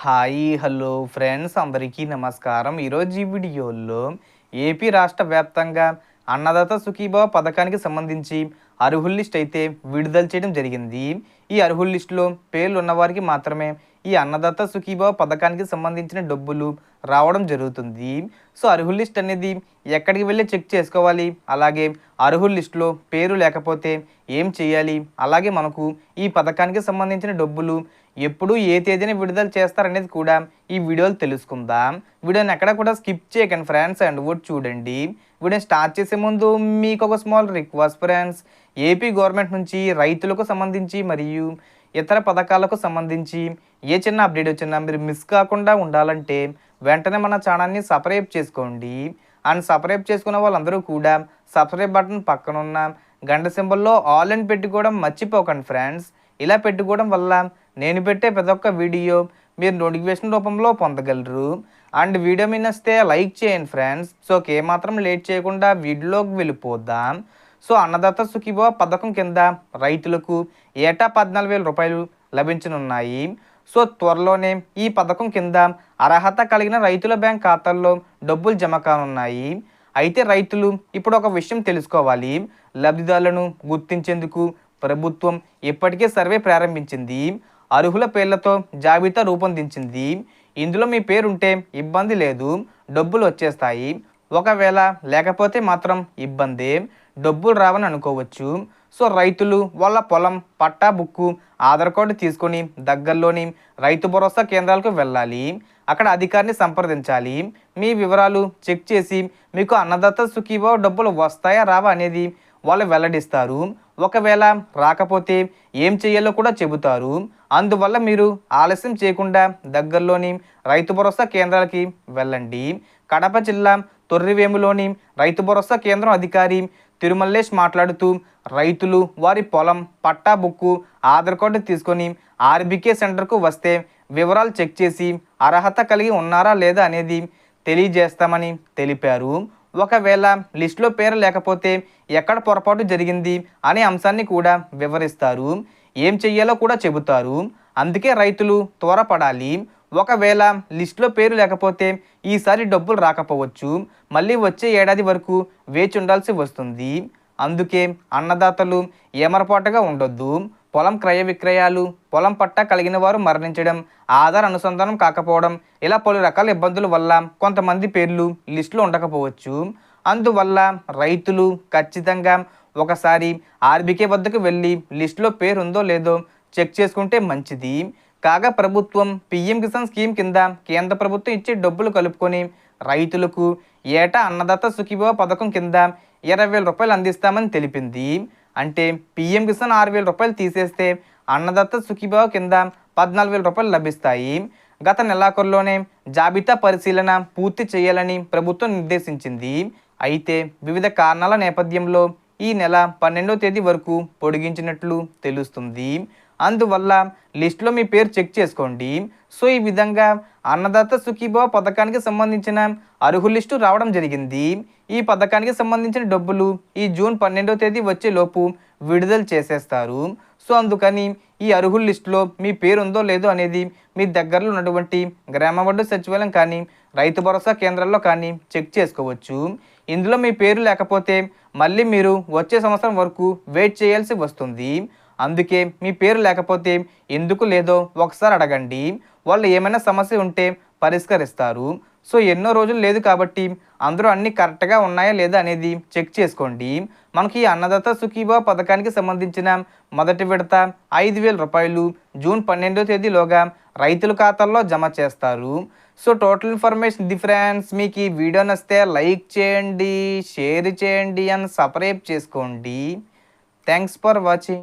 Hi hello friends అందరికీ నమస్కారం. ఈరోజు ఈ వీడియోలో ఏపీ రాష్ట్ర వ్యాప్తంగా అన్నదాత సుఖీభావ పథకానికి సంబంధించి అర్హుల్ లిస్ట్ అయితే విడుదల చేయడం జరిగింది. ఈ అర్హుల్ లిస్టులో పేర్లు ఉన్నవారికి మాత్రమే ఈ అన్నదాత సుఖీభావ పథకానికి సంబంధించిన డబ్బులు రావడం జరుగుతుంది. సో అర్హుల్ లిస్ట్ అనేది ఎక్కడికి వెళ్ళి చెక్ చేసుకోవాలి? అలాగే అర్హుల్ లిస్టులో పేరు లేకపోతే ఏం చేయాలి? అలాగే మనకు ఈ పథకానికి సంబంధించిన డబ్బులు ఎప్పుడు ఏ తేదీన విడుదల చేస్తారనేది కూడా ఈ వీడియోలో తెలుసుకుందాం. వీడియోని ఎక్కడ కూడా స్కిప్ చేయకండి ఫ్రెండ్స్ అండ్ కూడా చూడండి. వీడియో స్టార్ట్ చేసే ముందు మీకు ఒక small request friends. AP government నుంచి రైతులకు సంబంధించి మరియు ఇతర పథకాలకు సంబంధించి ఏ చిన్న అప్డేట్ వచ్చినా మీరు మిస్ కాకుండా ఉండాలంటే వెంటనే మన ఛానల్ని సబ్స్క్రైబ్ చేసుకోండి. అండ్ సబ్స్క్రైబ్ చేసుకున్న వాళ్ళందరూ కూడా సబ్స్క్రైబ్ బటన్ పక్కనున్న గంట సింబల్లో ఆల్ అని పెట్టుకోవడం మర్చిపోకండి ఫ్రెండ్స్ ఇలా పెట్టుకోవడం వల్ల నేను పెట్టే ప్రతి ఒక్క వీడియో మీరు నోటిఫికేషన్ రూపంలో పొందగలరు. అండ్ వీడియో మీద వస్తే లైక్ చేయండి ఫ్రెండ్స్ సో ఏమాత్రం లేట్ చేయకుండా వీడియోలోకి వెళ్ళిపోదాం. సో అన్నదాత సుఖీభవ పథకం కింద రైతులకు ఏటా పద్నాలుగు వేల రూపాయలు లభించనున్నాయి. సో త్వరలోనే ఈ పథకం కింద అర్హత కలిగిన రైతుల బ్యాంక్ ఖాతాల్లో డబ్బులు జమ కానున్నాయి. అయితే రైతులు ఇప్పుడు ఒక విషయం తెలుసుకోవాలి. లబ్ధిదారులను గుర్తించేందుకు ప్రభుత్వం ఇప్పటికే సర్వే ప్రారంభించింది. అర్హుల పేర్లతో జాబితా రూపొందించింది. ఇందులో మీ పేరుంటే ఇబ్బంది లేదు డబ్బులు వచ్చేస్తాయి. ఒకవేళ లేకపోతే మాత్రం ఇబ్బందే. డబ్బులు రావని అనుకోవచ్చు. సో రైతులు వాళ్ళ పొలం పట్టా బుక్కు ఆధార్ కార్డు తీసుకొని దగ్గరలోని రైతు భరోసా కేంద్రాలకు వెళ్ళాలి. అక్కడ అధికారిని సంప్రదించాలి. మీ వివరాలు చెక్ చేసి మీకు అన్నదాత సుఖీభావ డబ్బులు వస్తాయా రావా అనేది వాళ్ళు వెల్లడిస్తారు. ఒకవేళ రాకపోతే ఏం చేయాలో కూడా చెబుతారు. అందువల్ల మీరు ఆలస్యం చేయకుండా దగ్గరలోని రైతు భరోసా కేంద్రాలకి వెళ్ళండి. కడప జిల్లా తొర్రివేములోని రైతు భరోసా కేంద్రం అధికారి తిరుమల్లేష్ మాట్లాడుతూ రైతులు వారి పొలం పట్టా బుక్కు ఆధార్ కార్డు తీసుకొని ఆర్బీకే సెంటర్కు వస్తే వివరాలు చెక్ చేసి అర్హత కలిగి ఉన్నారా లేదా అనేది తెలియజేస్తామని తెలిపారు. ఒకవేళ లిస్టులో పేరు లేకపోతే ఎక్కడ పొరపాటు జరిగింది అనే అంశాన్ని కూడా వివరిస్తారు. ఏం చెయ్యాలో కూడా చెబుతారు. అందుకే రైతులు త్వరపడాలి. ఒకవేళ లిస్టులో పేరు లేకపోతే ఈసారి డబ్బులు రాకపోవచ్చు. మళ్ళీ వచ్చే ఏడాది వరకు వేచి ఉండాల్సి వస్తుంది. అందుకే అన్నదాతలు ఏమరపాటుగా ఉండొద్దు. పొలం క్రయ విక్రయాలు పొలం పట్ట కలిగిన వారు మరణించడం ఆధార్ అనుసంధానం కాకపోవడం ఇలా పలు రకాల ఇబ్బందుల వల్ల కొంతమంది పేర్లు లిస్టులో ఉండకపోవచ్చు. అందువల్ల రైతులు ఖచ్చితంగా ఒకసారి ఆర్బీకే వద్దకు వెళ్ళి లిస్టులో పేరు ఉందో లేదో చెక్ చేసుకుంటే మంచిది. కాగా ప్రభుత్వం పిఎం కిసాన్ స్కీమ్ కింద కేంద్ర ప్రభుత్వం ఇచ్చే డబ్బులు కలుపుకొని రైతులకు ఏటా అన్నదాత సుఖీభవ పథకం కింద ఇరవై వేల రూపాయలు అందిస్తామని తెలిపింది. అంటే పిఎం కిసాన్ ఆరు వేల రూపాయలు తీసేస్తే అన్నదాత సుఖీభవ కింద పద్నాలుగు వేల రూపాయలు లభిస్తాయి. గత నెలాఖరులోనే జాబితా పరిశీలన పూర్తి చేయాలని ప్రభుత్వం నిర్దేశించింది. అయితే వివిధ కారణాల నేపథ్యంలో ఈ నెల పన్నెండో తేదీ వరకు పొడిగించినట్లు తెలుస్తుంది. అందువల్ల లిస్టులో మీ పేరు చెక్ చేసుకోండి. సో ఈ విధంగా అన్నదాత సుఖీభవ పథకానికి సంబంధించిన అర్హుల లిస్టు రావడం జరిగింది. ఈ పథకానికి సంబంధించిన డబ్బులు ఈ జూన్ పన్నెండవ తేదీ వచ్చే లోపు విడుదల చేసేస్తారు. సో అందుకని ఈ అర్హుల లిస్టులో మీ పేరు ఉందో లేదో అనేది మీ దగ్గరలో ఉన్నటువంటి గ్రామ వడ్డు సచివాలయం కానీ రైతు భరోసా కేంద్రాల్లో కానీ చెక్ చేసుకోవచ్చు. ఇందులో మీ పేరు లేకపోతే మళ్ళీ మీరు వచ్చే సంవత్సరం వరకు వెయిట్ చేయాల్సి వస్తుంది. అందుకే మీ పేరు లేకపోతే ఎందుకు లేదో ఒకసారి అడగండి. వాళ్ళు ఏమైనా సమస్య ఉంటే పరిష్కరిస్తారు. సో ఎన్నో రోజులు లేదు కాబట్టి అందరూ అన్నీ కరెక్ట్గా ఉన్నాయా లేదా అనేది చెక్ చేసుకోండి. మనకి ఈ అన్నదాత సుఖీభావ పథకానికి సంబంధించిన మొదటి విడత ఐదు వేల రూపాయలు జూన్ పన్నెండో తేదీలోగా రైతుల ఖాతాల్లో జమ చేస్తారు. సో టోటల్ ఇన్ఫర్మేషన్ డిఫరెన్స్ మీకు ఈ వీడియో నచ్చితే లైక్ చేయండి షేర్ చేయండి అండ్ సబ్స్క్రైబ్ చేసుకోండి. Thanks for watching.